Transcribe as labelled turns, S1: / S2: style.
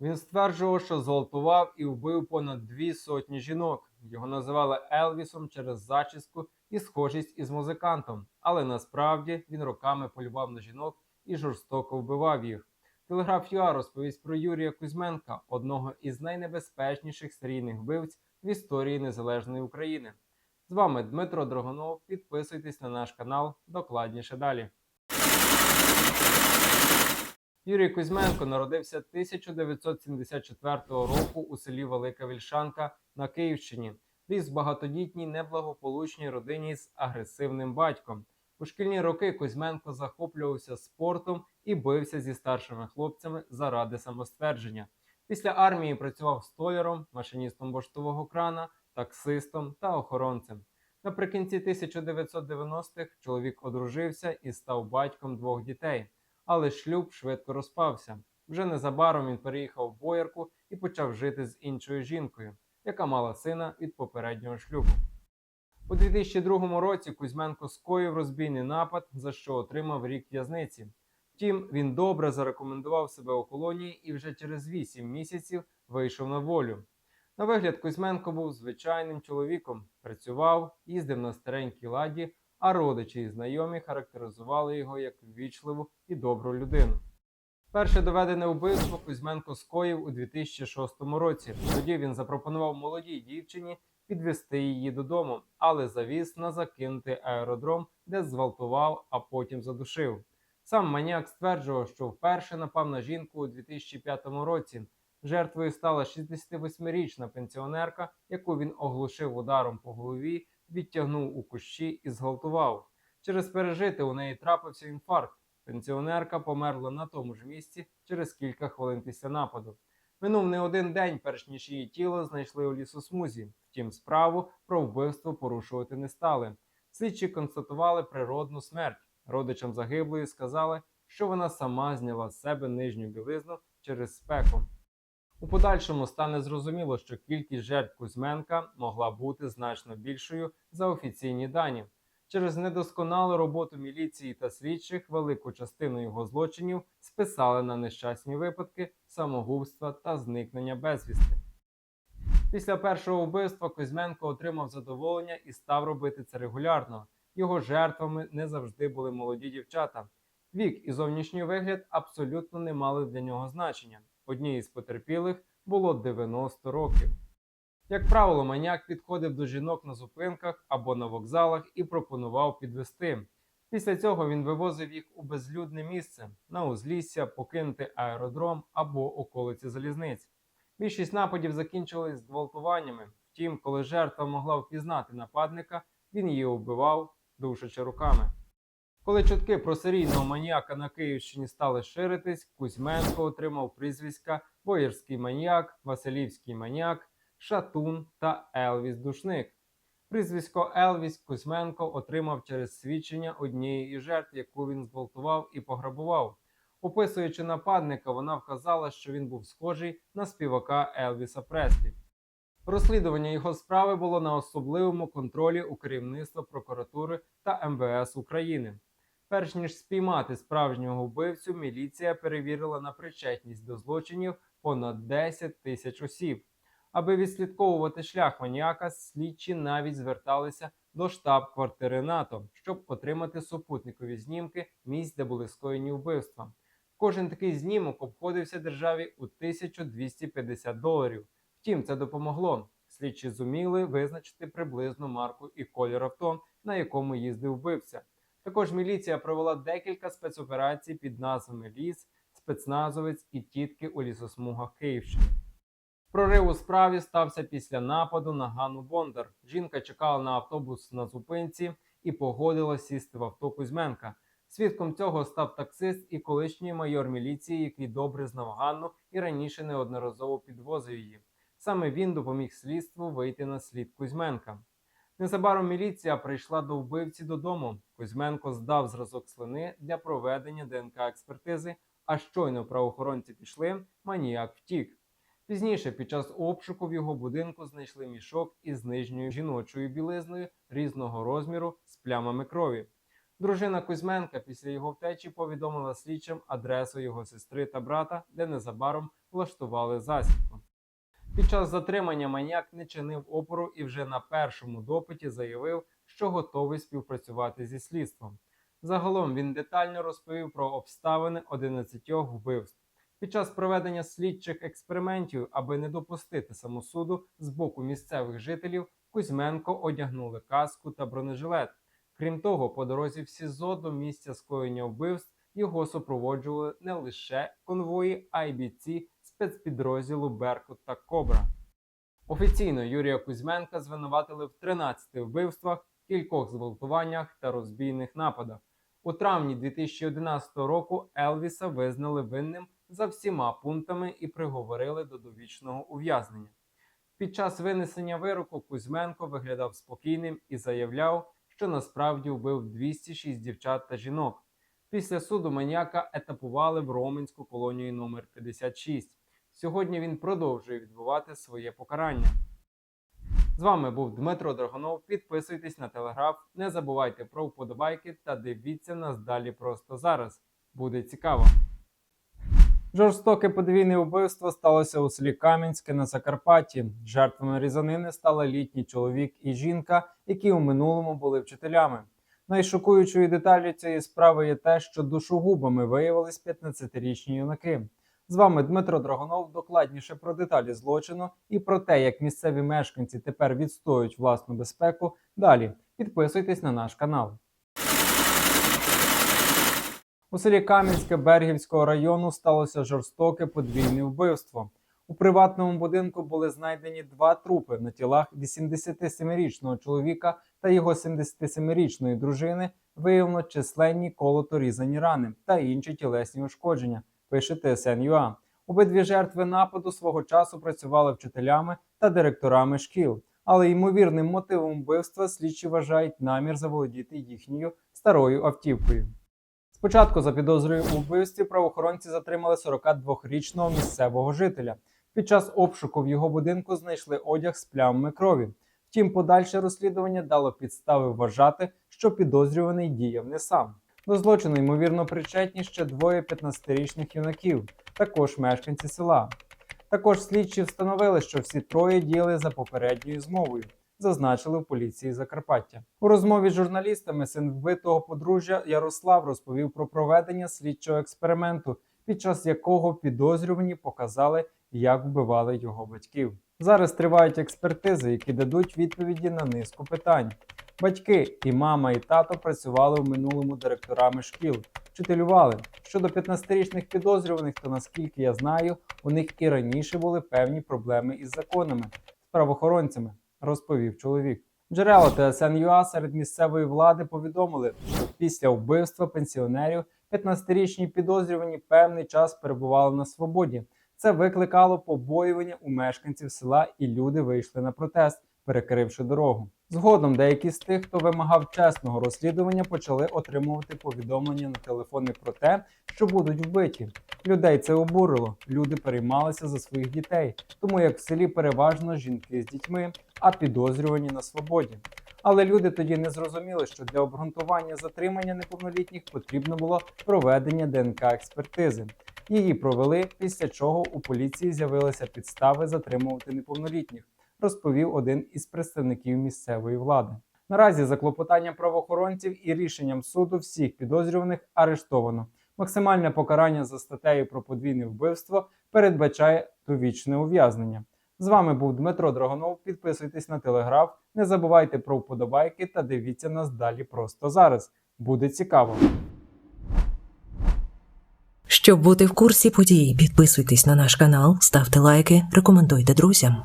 S1: Він стверджував, що зґвалтував і вбив понад дві сотні жінок. Його називали Елвісом через зачіску і схожість із музикантом, але насправді він роками полював на жінок і жорстоко вбивав їх. Телеграф ЮА розповість про Юрія Кузьменка, одного із найнебезпечніших серійних вбивць в історії незалежної України. З вами Дмитро Драгонов. Підписуйтесь на наш канал докладніше далі. Юрій Кузьменко народився 1974 року у селі Велика Вільшанка на Київщині. Ріс в багатодітній неблагополучній родині з агресивним батьком. У шкільні роки Кузьменко захоплювався спортом і бився зі старшими хлопцями заради самоствердження. Після армії працював столяром, машиністом поштового крана, таксистом та охоронцем. Наприкінці 1990-х чоловік одружився і став батьком двох дітей, але шлюб швидко розпався. Вже незабаром він переїхав в Боярку і почав жити з іншою жінкою, яка мала сина від попереднього шлюбу. У 2002 році Кузьменко скоїв розбійний напад, за що отримав рік в'язниці. Втім, він добре зарекомендував себе у колонії і вже через 8 місяців вийшов на волю. На вигляд Кузьменко був звичайним чоловіком, працював, їздив на старенькій ладі, а родичі і знайомі характеризували його як ввічливу і добру людину. Перше доведене вбивство Кузьменко скоїв у 2006 році. Тоді він запропонував молодій дівчині підвести її додому, але завіз на закинутий аеродром, де зґвалтував, а потім задушив. Сам маніак стверджував, що вперше напав на жінку у 2005 році. Жертвою стала 68-річна пенсіонерка, яку він оглушив ударом по голові, відтягнув у кущі і зґвалтував. Через пережити у неї трапився інфаркт. Пенсіонерка померла на тому ж місці через кілька хвилин після нападу. Минув не один день, перш ніж її тіло знайшли у лісосмузі. Втім, справу про вбивство порушувати не стали. Слідчі констатували природну смерть. Родичам загиблої сказали, що вона сама зняла з себе нижню білизну через спеку. У подальшому стане зрозуміло, що кількість жертв Кузьменка могла бути значно більшою за офіційні дані. Через недосконалу роботу міліції та слідчих велику частину його злочинів списали на нещасні випадки, самогубства та зникнення безвісти. Після першого вбивства Кузьменко отримав задоволення і став робити це регулярно. Його жертвами не завжди були молоді дівчата. Вік і зовнішній вигляд абсолютно не мали для нього значення. Одній із потерпілих було 90 років. Як правило, маніяк підходив до жінок на зупинках або на вокзалах і пропонував підвести. Після цього він вивозив їх у безлюдне місце на узлісся, покинути аеродром або околиці залізниць. Більшість нападів закінчились зґвалтуваннями. Втім, коли жертва могла впізнати нападника, він її вбивав, душачи руками. Коли чутки про серійного маніяка на Київщині стали ширитись, Кузьменко отримав прізвиська Боярський маніяк, Василівський маніяк, Шатун та Елвіс Душник. Прізвисько Елвіс Кузьменко отримав через свідчення однієї із жертв, яку він зґвалтував і пограбував. Описуючи нападника, вона вказала, що він був схожий на співака Елвіса Преслі. Розслідування його справи було на особливому контролі у керівництва прокуратури та МВС України. Перш ніж спіймати справжнього вбивцю, міліція перевірила на причетність до злочинів понад 10 тисяч осіб. Аби відслідковувати шлях маніяка, слідчі навіть зверталися до штаб-квартири НАТО, щоб отримати супутникові знімки місць, де були скоєні вбивства. Кожен такий знімок обходився державі у 1250 доларів. Втім, це допомогло. Слідчі зуміли визначити приблизну марку і колір авто, на якому їздив вбивця. Також міліція провела декілька спецоперацій під назвами Ліс, спецназовець і тітки у лісосмугах Київщини. Прорив у справі стався після нападу на Ганну Бондар. Жінка чекала на автобус на зупинці і погодилась сісти в авто Кузьменка. Свідком цього став таксист і колишній майор міліції, який добре знав Ганну і раніше неодноразово підвозив її. Саме він допоміг слідству вийти на слід Кузьменка. Незабаром міліція прийшла до вбивці додому. Кузьменко здав зразок слини для проведення ДНК-експертизи, а щойно правоохоронці пішли, маніяк втік. Пізніше, під час обшуку в його будинку знайшли мішок із нижньою жіночою білизною різного розміру з плямами крові. Дружина Кузьменка після його втечі повідомила слідчим адресу його сестри та брата, де незабаром влаштували засідку. Під час затримання маньяк не чинив опору і вже на першому допиті заявив, що готовий співпрацювати зі слідством. Загалом він детально розповів про обставини 11 вбивств. Під час проведення слідчих експериментів, аби не допустити самосуду з боку місцевих жителів, Кузьменко одягнули каску та бронежилет. Крім того, по дорозі в СІЗО до місця скоєння вбивств його супроводжували не лише конвої, а й бійці спецпідрозділу Беркут та Кобра. Офіційно Юрія Кузьменка звинуватили в 13 вбивствах, кількох зґвалтуваннях та розбійних нападах. У травні 2011 року Елвіса визнали винним за всіма пунктами і приговорили до довічного ув'язнення. Під час винесення вироку Кузьменко виглядав спокійним і заявляв, що насправді вбив 206 дівчат та жінок. Після суду маніяка етапували в Роменську колонію номер 56. Сьогодні він продовжує відбувати своє покарання. З вами був Дмитро Драгонов. Підписуйтесь на телеграф, не забувайте про вподобайки та дивіться нас далі просто зараз. Буде цікаво. Жорстоке подвійне вбивство сталося у селі Кам'янське на Закарпатті. Жертвами різанини стали літній чоловік і жінка, які у минулому були вчителями. Найшокуючою деталлю цієї справи є те, що душогубами виявились 15-річні юнаки. З вами Дмитро Драгонов докладніше про деталі злочину і про те, як місцеві мешканці тепер відстоюють власну безпеку. Далі підписуйтесь на наш канал. У селі Кам'янське Бергівського району сталося жорстоке подвійне вбивство. У приватному будинку були знайдені два трупи на тілах 87-річного чоловіка та його 77-річної дружини. Виявлено численні колото різані рани та інші тілесні ушкодження. Пише ТСН.UA. Обидві жертви нападу свого часу працювали вчителями та директорами шкіл, але ймовірним мотивом вбивства слідчі вважають намір заволодіти їхньою старою автівкою. Спочатку за підозрою у вбивстві правоохоронці затримали 42-річного місцевого жителя. Під час обшуку в його будинку знайшли одяг з плямами крові. Втім, подальше розслідування дало підстави вважати, що підозрюваний діяв не сам. До злочину ймовірно причетні ще двоє 15-річних юнаків, також мешканці села. Також слідчі встановили, що всі троє діяли за попередньою змовою, зазначили в поліції Закарпаття. У розмові з журналістами син вбитого подружжя Ярослав розповів про проведення слідчого експерименту, під час якого підозрювані показали, як вбивали його батьків. Зараз тривають експертизи, які дадуть відповіді на низку питань. Батьки і мама, і тато працювали в минулому директорами шкіл, вчителювали. Щодо 15-річних підозрюваних, то наскільки я знаю, у них і раніше були певні проблеми із законами з правоохоронцями, розповів чоловік. Джерела ТСН.ЮА серед місцевої влади повідомили, що після вбивства пенсіонерів 15-річні підозрювані певний час перебували на свободі. Це викликало побоювання у мешканців села, і люди вийшли на протест, перекривши дорогу. Згодом деякі з тих, хто вимагав чесного розслідування, почали отримувати повідомлення на телефони про те, що будуть вбиті. Людей це обурило. Люди переймалися за своїх дітей, тому як в селі переважно жінки з дітьми, а підозрювані на свободі. Але люди тоді не зрозуміли, що для обґрунтування затримання неповнолітніх потрібно було проведення ДНК експертизи. Її провели, після чого у поліції з'явилися підстави затримувати неповнолітніх, розповів один із представників місцевої влади. Наразі за клопотанням правоохоронців і рішенням суду всіх підозрюваних арештовано. Максимальне покарання за статтею про подвійне вбивство передбачає довічне ув'язнення. З вами був Дмитро Драгонов. Підписуйтесь на телеграф, не забувайте про вподобайки та дивіться нас далі просто зараз. Буде цікаво.
S2: Щоб бути в курсі подій, підписуйтесь на наш канал, ставте лайки, рекомендуйте друзям.